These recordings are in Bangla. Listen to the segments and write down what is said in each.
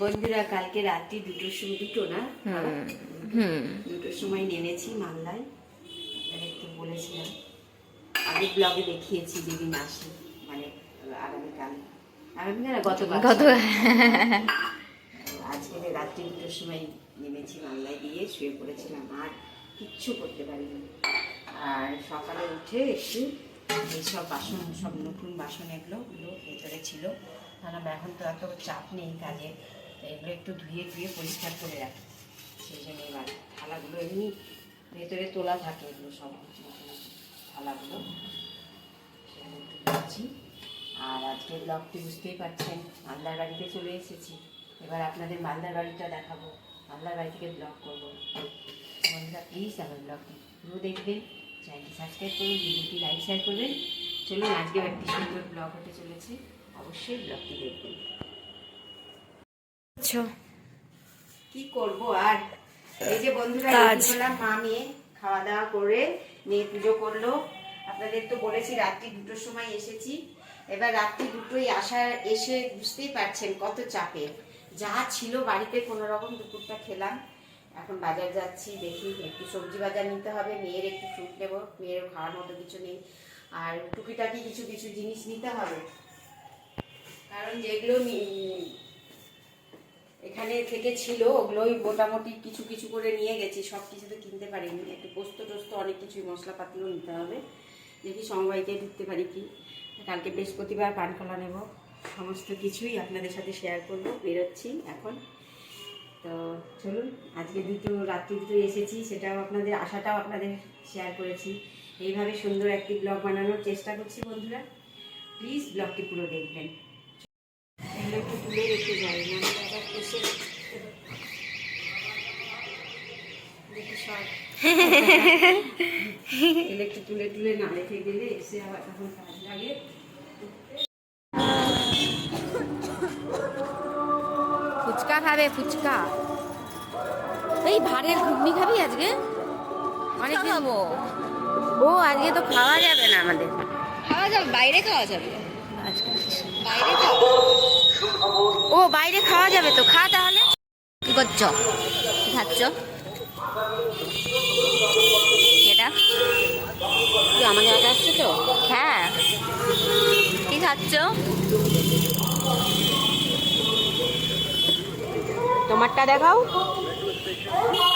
বন্ধুরা কালকে রাত্রি দুটোর সময় দুটো না? হুম দুটোর সময় নেমেছি মালদায়। একটু বলেছিলাম। আগের ব্লগে দেখিয়েছি যেদিন আসি মানে আগামীকাল। আগামীকাল গতকাল। কত আজকে রাত্রি দুটোর সময় নেমেছি মালদায় দিয়ে শুয়ে পড়েছিলাম। আর কিচ্ছু করতে পারিনি। আর সকালে উঠে একটু এইসব বাসন, সব নতুন বাসন এগুলো ওগুলো ভেতরে ছিল। কারণ এখন তো এত চাপ নেই কাজে এগুলো একটু ধুয়ে ধুয়ে পরিষ্কার করে রাখি। সেই জন্য এবার থালাগুলো এমনি ভেতরে তোলা থাকে এগুলো সব থালাগুলো। আর আজকে ব্লগটি বুঝতেই পারছেন, মালদার বাড়িতে চলে এসেছি। এবার আপনাদের মালদার বাড়িটা দেখাবো। মালদার বাড়ি থেকে ব্লগ করব। বন্ধুরা প্লিজ আমার ব্লগটি পুরো দেখবেন। চ্যানেলটি সাবস্ক্রাইব করুন ভিডিওটি লাইক শেয়ার করবেন। চলুন আজকেও একটি সুন্দর ব্লগ হতে চলেছে। অবশ্যই ব্লগটি দেখবেন। আচ্ছা। কি করব আর? এই যে বন্ধুরা কাজ। মা মেয়ে খাওয়া দাওয়া করে মেয়ে পুজো করল। আপনাদের তো বলেছি রাত্রি দুটোর সময় এসেছি। এবার রাত্রি দুটোই আসার এসে বুঝতেই পারছেন কত চাপে। যা ছিল বাড়িতে কোনো রকম দুপুরটা খেলাম। এখন বাজার যাচ্ছি, দেখি একটু সবজি বাজার নিতে হবে, মেয়ের একটু ফ্রুট নেব, মেয়ের খাওয়ার মতো কিছু নেই। আর টুকিটাকি কিছু কিছু জিনিস নিতে হবে। কারণ যেগুলো এখানে থেকে ছিল, ওগুলোই মোটামুটি কিছু কিছু করে নিয়ে গেছি, সব কিছু তো কিনতে পারিনি। একটু পোস্ত টোস্ত, অনেক কিছুই মশলাপাতিও নিতে হবে। দেখি সমবাইতে ঢুকতে পারি কি। কালকে বৃহস্পতিবার পানকলা নেব। সমস্ত কিছুই আপনাদের সাথে শেয়ার করব, বেরোচ্ছি এখন। তো চলুন আজকে দুটো রাত্রি দুটো এসেছি সেটাও আপনাদের আশাটাও আপনাদের শেয়ার করেছি। এইভাবে সুন্দর একটি ব্লগ বানানোর চেষ্টা করছি বন্ধুরা। প্লিজ ব্লগটি পুরো দেখবেন। এগুলো একটু তুলে রেখে যাই আবার এসে দেখি সব এগুলো একটু তুলে তুলে না রেখে গেলে এসে আবার তখন কাজ লাগে। খাবে ফুচকা। এই ভারের ঘুগনি খাবি আজকে? অনেক খাব। ও আজকে তো খাওয়া যাবে না আমাদের। খাওয়া যাবে বাইরে খাওয়া যাবে। বাইরে খাওয়া ও বাইরে খাওয়া যাবে তো খা তাহলে। কি করছ? খাচ্ছ? এটা? আমাদের আগে আসছে তো? হ্যাঁ। কি খাচ্ছ? তোমারটা দেখাও।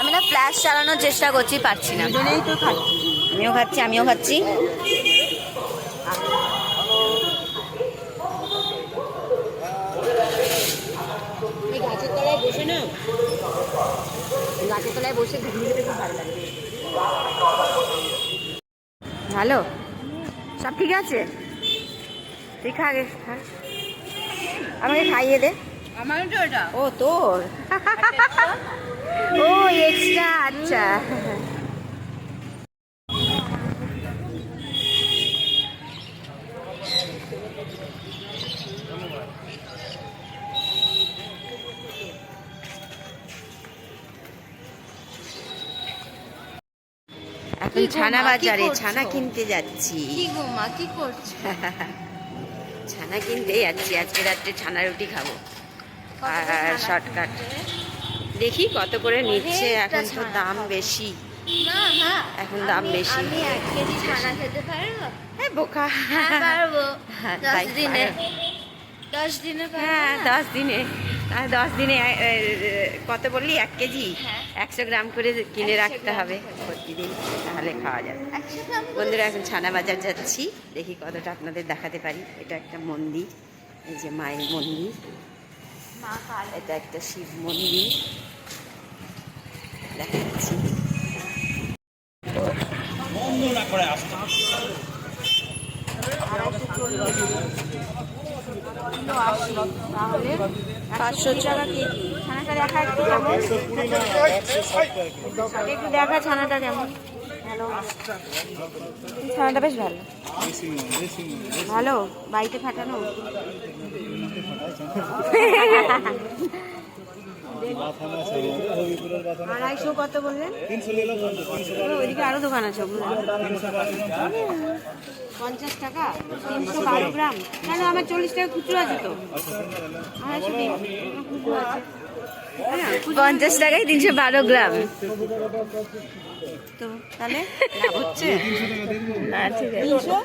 আমি না ফ্ল্যাশ চালানোর চেষ্টা করছি পারছি না। দুজনেই তো খাচ্ছি। আমিও খাচ্ছি আমিও খাচ্ছি। গাছের তলায় বসে না গাছের তলায় বসে ঘুগনি খুব ভালো লাগে। ভালো? সব ঠিক আছে? তুই খা আগে খা। আমাকে খাইয়ে দে। আমার তো এটা ও তোর? ও এক্সট্রা আচ্ছা। এখন ছানা বাজারে ছানা কিনতে যাচ্ছি। কি গো মা কি করছ? ছানা কিনতে যাচ্ছি আজকে রাত্রে ছানা রুটি খাব। আর শর্টকাট দেখি কত করে নিচ্ছে এখন তো দাম বেশি। এখন দাম বেশি। আমি এক কেজি ছানা হ্যাঁ বোকা। হ্যাঁ হ্যাঁ, দশ দিনে। দশ দিনে হ্যাঁ দশ দিনে। দশ দিনে কত বললি? এক কেজি? হ্যাঁ। একশো গ্রাম করে কিনে রাখতে হবে। প্রতিদিন তাহলে খাওয়া যাবে? বন্ধুরা এখন ছানা বাজার যাচ্ছি। দেখি কতটা আপনাদের দেখাতে পারি। এটা একটা মন্দির। এই যে মায়ের মন্দির। এটা একটা শিব মন্দির দেখাচ্ছি পাঁচশো টাকা কেজি। ছানাটা দেখা একটু কেমন? একটু দেখা ছানাটা কেমন? ছানাটা বেশ ভালো। ভালো? বাড়িতে ফাটানো? আড়াইশো কত বললেন? ওইদিকে আরও দোকান আছে পঞ্চাশ টাকা? তিনশো বারো গ্রাম? কেন আমার চল্লিশ টাকা খুচরো আছে তো। আড়াইশো খুচরো আছে। হ্যাঁ, পঞ্চাশ টাকায় তিনশো বারো গ্রাম। তো তাহলে? হচ্ছে? না ঠিক আছে।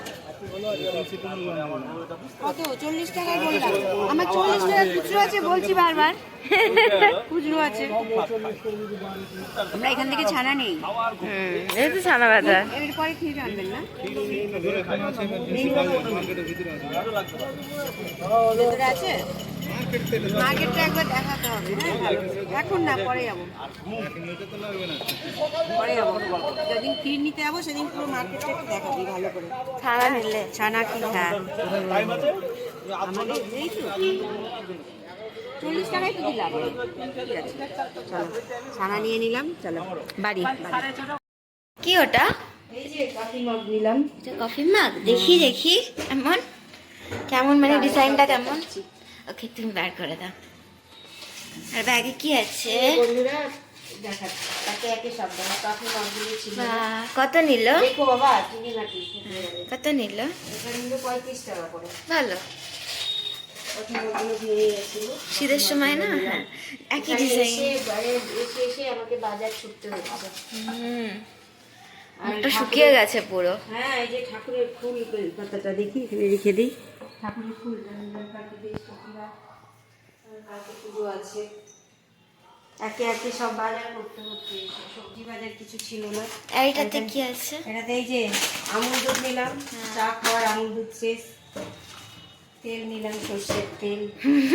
কত? চল্লিশ টাকায় বললাম। আমার চল্লিশ টাকা খুচরো আছে বলছি বারবার। খুচরো আছে। আমরা এখান থেকে ছানা নেই। এই তো ছানা বাজার। এরপরে খেয়ে আনবেন না? ভেতরে আছে? মার্কেটটা একবার দেখাতে হবে হ্যাঁ? এখন না পরে যাব। পরে যাব। যেদিন ক্ষীর নিতে যাব সেদিন পুরো মার্কেটটা একটু দেখাবি ভালো করে। ছানা নিলে। ছানা কি? হ্যাঁ। আমাদের এই তো। চল্লিশ টাকায় তো দিলাম। চলো ছানা নিয়ে নিলাম চলো। বাড়ি। কি ওটা? এই যে কফি মগ নিলাম। কফি মাগ দেখি দেখি। এমন? কেমন মানে ডিজাইনটা কেমন? ওকে তুমি বার করে দাও। আর ব্যাগে কি আছে? বন্ধুরা কত নিল? কত নিল? করে। ভালো। শীতের সময় না? হ্যাঁ। একই ডিজাইন এসে আমাকে বাজার ছুটতে হচ্ছে হুম। শুকিয়ে গেছে পুরো। হ্যাঁ এই যে ঠাকুরের ফুল পাতাটা দেখি এখানে রেখে দিই। ঠাকুরের ফুল কালকে পুজো আছে। একে একে সব বাজার করতে হচ্ছে সবজি বাজার কিছু ছিল না। এইটাতে কি আছে? এটাতে এই যে আমুল দুধ নিলাম চা খাওয়ার আমুল দুধ শেষ। তেল নিলাম সর্ষের তেল।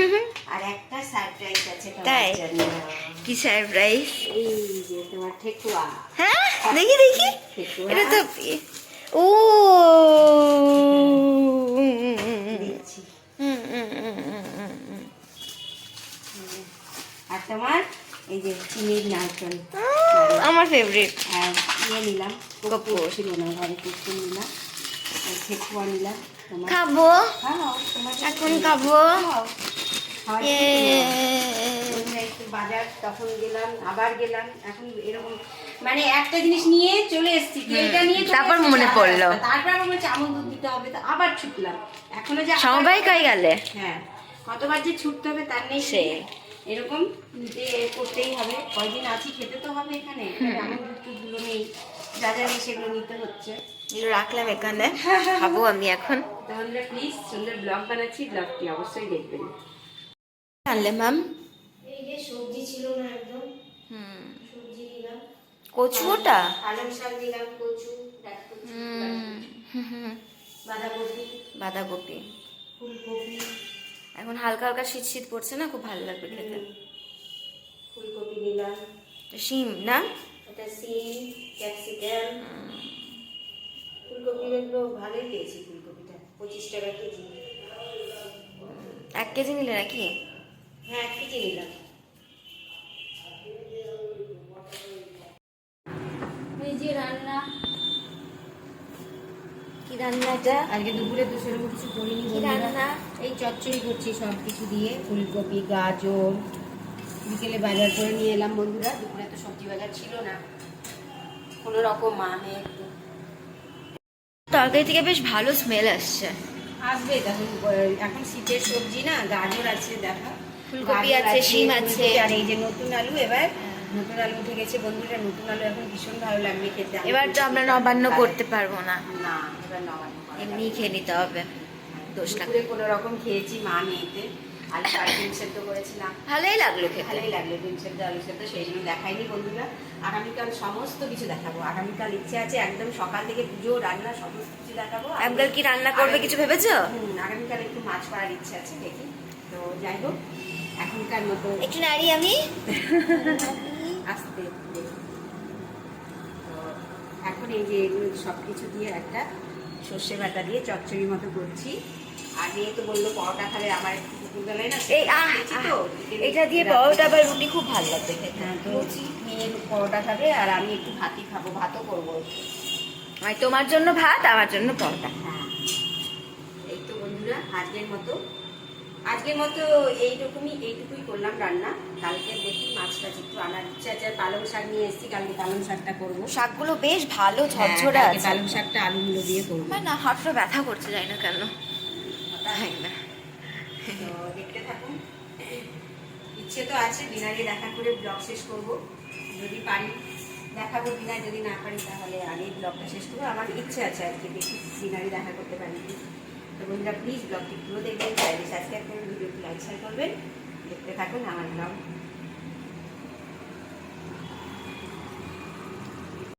আর একটা সারপ্রাইজ আছে তাই? কি সারপ্রাইজ এই যে তোমার ঠেকুয়া। হ্যাঁ? দেখি দেখি। এটা তো ও! আর তোমার? এই যে চিনির নারকেল। আমার ফেভারিট আর ইয়ে নিলাম কপুর ছিল না ঘরে কপুর নিলাম। আর ঠেকুয়া নিলাম খাব। এখন খাব। বাজার তখন গেলাম আবার গেলাম এখন এরকম মানে একটা জিনিস নিয়ে চলে এসেছি এটা নিয়ে তারপর মনে পড়ল। তারপর আমার হচ্ছে আমল দুধ দিতে হবে তো আবার ছুটলাম। এখনও যে সমবায় কাই গেলে? হ্যাঁ কতবার যে ছুটতে হবে তার নেই। সে। এরকম যে করতেই হবে কয়দিন আছি খেতে তো হবে এখানে এমন দুধগুলো নেই যা যা নেই সেগুলো নিতে হচ্ছে। রাখলাম এখানে খাব আমি এখন। তাহলে প্লিজ সুন্দর ব্লগ বানাচ্ছি ব্লগটি অবশ্যই দেখবেন। আনলে ম্যাম সবজি ছিল না একদম। হুম। সবজি নিলাম কচু ওটা? পালং শাক নিলাম কচু। বাঁধাকপি। বাঁধাকপি। ফুলকপি। এখন হালকা হালকা শীত শীত পড়ছে না? খুব ভালো লাগবে খেতে। ফুলকপি নিলাম শিম না? এটা সিম ক্যাপসিকাম। ফুলকপি এগুলো ভালোই পেয়েছি ফুলকপিটা। পঁচিশ টাকা কেজি। এক কেজি নিলে নাকি? হ্যাঁ এক কেজি নিলাম। এই যে রান্না। কি রান্না এটা? আজকে দুপুরে তো সেরকম কিছু করিনি রান্না? এই চচ্চড়ি করছি সব কিছু দিয়ে ফুলকপি গাজর। বিকেলে বাজার করে নিয়ে এলাম বন্ধুরা দুপুরে তো সবজি বাজার ছিল না। কোনো রকম মানে একটু। তরকারি থেকে বেশ ভালো স্মেল আসছে। আসবে তখন এখন শীতের সবজি না গাজর আছে দেখা। ফুলকপি আছে, শিম আছে। আর এই যে নতুন আলু এবার নতুন আলু উঠে গেছে বন্ধুরা নতুন আলু এখন ভীষণ ভালো লাগবে খেতে। এবার তো আমরা নবান্ন করতে পারব না। না এবার নবান্ন এমনি খেয়ে নিতে হবে। দোষ না কোনো রকম খেয়েছি মা মেয়েতে। আলু ডিম সেদ্ধ করেছিলাম। ভালোই লাগল খেতে। ভালোই লাগল ডিম সেদ্ধ আলু সেদ্ধ সেই জন্য দেখাইনি বন্ধুরা। আগামীকাল সমস্ত কিছু দেখাবো। আগামীকাল ইচ্ছে আছে একদম সকাল থেকে পুজো রান্না সমস্ত কিছু দেখাবো। একবার কি রান্না করবে কিছু ভেবেছো? হুম, আগামীকাল একটু মাছ করার ইচ্ছে আছে দেখি। তো যাই হোক এখনকার মতো একটু নাড়ি আমি। আসতে তো এখন এই যে এগুলো সব কিছু দিয়ে একটা সর্ষে বাটা দিয়ে চচ্চড়ি মতো করছি। তো বলল পরোটা খাবে আমার দুপুরবেলায় না এই আহ খেয়েছি আহ, তো। এটা দিয়ে পরোটা বা রুটি খুব ভালো লাগবে হ্যাঁ তো মেয়ে পরোটা খাবে আর আমি একটু ভাতই খাব ভাতও করব। একটু তোমার জন্য ভাত আমার জন্য পরোটা। হ্যাঁ। এই তো বন্ধুরা আজকের মতো আজকের মতো এইরকমই এইটুকুই করলাম রান্না। কালকে দেখি মাছ টাছ একটু আনার ইচ্ছা আছে পালং শাক নিয়ে এসেছি কালকে পালং শাকটা করব। শাকগুলো বেশ ভালো ঝরঝরে হ্যাঁ, আছে। পালং শাকটা আলুগুলো দিয়ে করব। না হাতটা ব্যথা করছে যাই না কেন। তাই না। তো দেখতে থাকুন। ইচ্ছে তো আছে বিনারে দেখা করে ব্লগ শেষ করব। যদি পারি দেখাবো বিনা যদি না পারি তাহলে আগেই ব্লগটা শেষ করব। আমার ইচ্ছে আছে আজকে দেখি বিনারে দেখা করতে পারি। তো বন্ধুরা প্লিজ ব্লগটি পুরো দেখবেন। চাইলে সাবস্ক্রাইব করবেন ভিডিওটি লাইক শেয়ার করবেন। দেখতে থাকুন, আমার ব্লগ